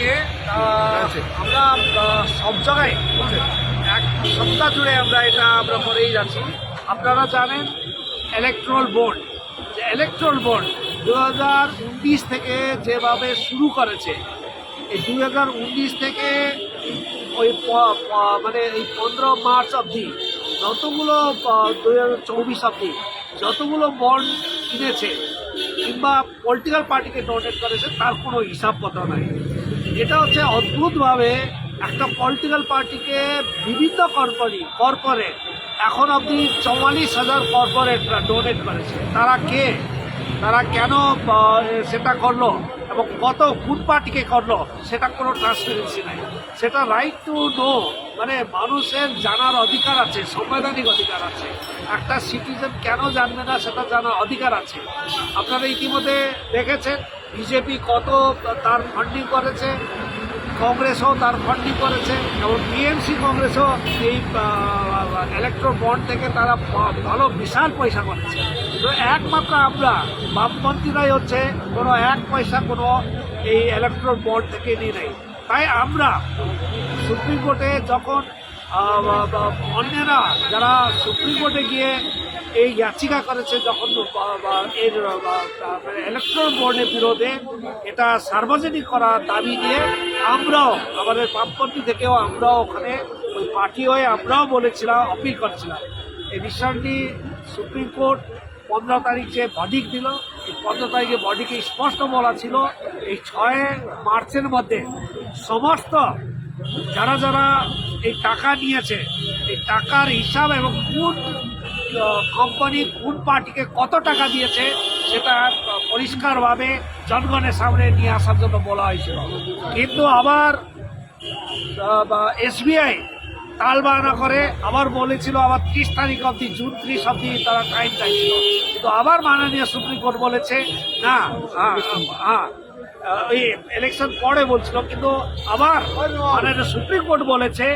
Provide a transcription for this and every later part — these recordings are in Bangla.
থেকে আমরা সব জায়গায়, এক সপ্তাহ জুড়ে আমরা এটা আমরা করেই যাচ্ছি। আপনারা জানেন ইলেকট্রাল বোর্ড যে ইলেকট্রাল বোর্ড দু হাজার উনিশ থেকে যেভাবে শুরু করেছে, এই দু হাজার উনিশ থেকে ওই মানে এই পনেরো মার্চ অবধি যতগুলো দু হাজার চব্বিশ অবধি যতগুলো বন্ড কিনেছে কিংবা পলিটিক্যাল পার্টিকে ডোনেট করেছে, তার কোনো হিসাব হিসাবপত্র নাই। এটা হচ্ছে অদ্ভুতভাবে একটা পলিটিক্যাল পার্টিকে বিভিন্ন কোম্পানি কর্পোরেট এখন অবধি চৌয়াল্লিশ হাজার কর্পোরেটরা ডোনেট করেছে। তারা কে? তারা কেন সেটা করল এবং কত কোন পার্টিকে করল, সেটা কোনো ট্রান্সপারেন্সি নাই। সেটা রাইট টু নো মানে মানুষের জানার অধিকার আছে, সাংবিধানিক অধিকার আছে। একটা সিটিজেন কেন জানবে না, সেটা জানার অধিকার আছে। আপনারা ইতিমধ্যে দেখেছেন বিজেপি কত তার ফান্ডিং করেছে? কংগ্রেসও তার ফান্ডিং করেছে। এবং টিএমসি কংগ্রেসও এই ইলেকট্রো বন্ড থেকে তারা ভালো বিশাল পয়সা করেছে। তো একমাত্র আমরা, বামপন্থীরাই হচ্ছে কোনো এক পয়সা কোনো এই ইলেকট্রো বন্ড থেকে নিয়ে নেই। তাই আমরা সুপ্রিম কোর্টে যখন অন্যেরা যারা সুপ্রিম কোর্টে গিয়ে এই যাচিকা করেছে যখন এর ইলেকট্রন বোর্ডের বিরোধে এটা সার্বজনীন করার দাবি নিয়ে আমরাও, আমাদের বামপন্থী থেকেও আমরাও ওখানে, ওই পার্টি হয়ে আমরাও বলেছিলাম অপিল করছিলাম। এই বিষয়টি সুপ্রিম কোর্ট পনেরো তারিখ যে বডিক দিল। এই পনেরো তারিখে বডিকে স্পষ্ট বলা ছিল, এই ছয় মার্চের মধ্যে সমস্ত যারা যারা এই টাকা নিয়েছে এই টাকার হিসাব এবং কোন কোম্পানি কোন পার্টিকে কত টাকা দিয়েছে সেটা পরিষ্কারভাবে জনগণের সামনে নিয়ে আসার জন্য বলা হয়েছিল। কিন্তু আবার এসবিআই তাল বাহানা করে আবার বলেছিল আবার ত্রিশ তারিখ অবধি জুন ত্রিশ অবধি তারা টাইম চাইছিল। কিন্তু আবার মাননীয় সুপ্রিম কোর্ট বলেছে না হ্যাঁ হ্যাঁ আহ, এই ইলেকশন পরে বলছিল কিন্তু আবার মাননীয় সুপ্রিম কোর্ট বলেছে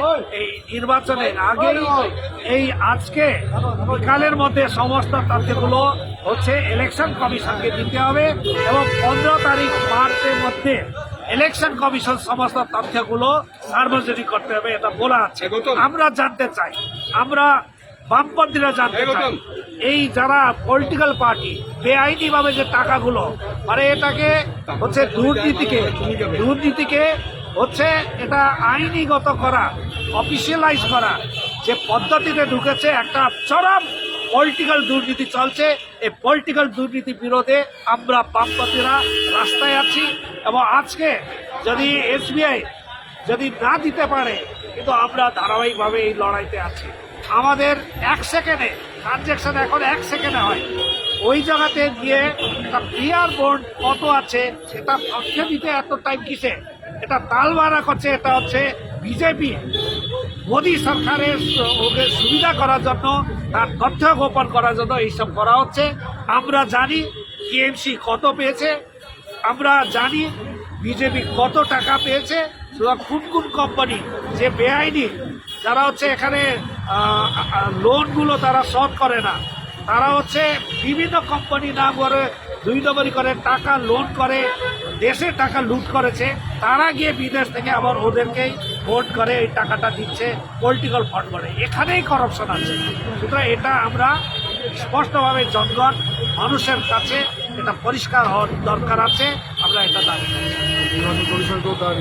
এই নির্বাচনের আগে এই আজকে বিকালের মধ্যে সমস্ত তথ্যগুলো হচ্ছে ইলেকশন কমিশনকে দিতে হবে এবং পনেরো তারিখ মার্চের মধ্যে ইলেকশন কমিশন সমস্ত তথ্যগুলো সার্বজনীন করতে হবে এটা বলা আছে। আমরা জানতে চাই আমরা বামপন্থীরা জানতে চাই এই যারা পলিটিক্যাল পার্টি বেআইনি ভাবে যে টাকাগুলো মানে এটাকে হচ্ছে দুর্নীতিকে দুর্নীতিকে হচ্ছে এটা আইনিগত করা অফিসিয়ালাইজ করা যে পদ্ধতিতে ঢুকেছে একটা চরম পলিটিক্যাল দুর্নীতি চলছে এই পলিটিক্যাল দুর্নীতি বিরোধে আমরা বামপন্থীরা রাস্তায় আছি এবং আজকে যদি এসবিআই যদি না দিতে পারে কিন্তু আমরা ধারাবাহিকভাবে এই লড়াইতে আছি। আমাদের এক সেকেন্ডে ট্রানজ্যাকশন এখন এক সেকেন্ডে হয়। ওই জায়গাতে গিয়ে একটা ক্লিয়ার বোর্ড কত আছে সেটা তথ্য দিতে এত টাইম কিসে? এটা তাল বাড়া করছে, এটা হচ্ছে বিজেপি। মোদী সরকারের সুবিধা করার জন্য, তার তথ্য গোপন করার জন্য এইসব করা হচ্ছে। আমরা জানি টিএমসি কত পেয়েছে। আমরা জানি বিজেপি কত টাকা পেয়েছে। কোন কোন কোম্পানি যে বেআইনি, যারা হচ্ছে এখানে লোনগুলো তারা শোধ করে না। তারা হচ্ছে বিভিন্ন কোম্পানি নাম করে দুই নম্বরই করে, টাকা লোন করে, দেশে টাকা লুট করেছে। তারা গিয়ে বিদেশ থেকে আবার ওদেরকেই ভোট করে, এই টাকাটা দিচ্ছে, পলিটিক্যাল ফান্ড করে এখানেই করাপশন আছে। সুতরাং এটা আমরা স্পষ্টভাবে জনগণ, মানুষের কাছে এটা পরিষ্কার হওয়ার দরকার আছে। আমরা এটা তার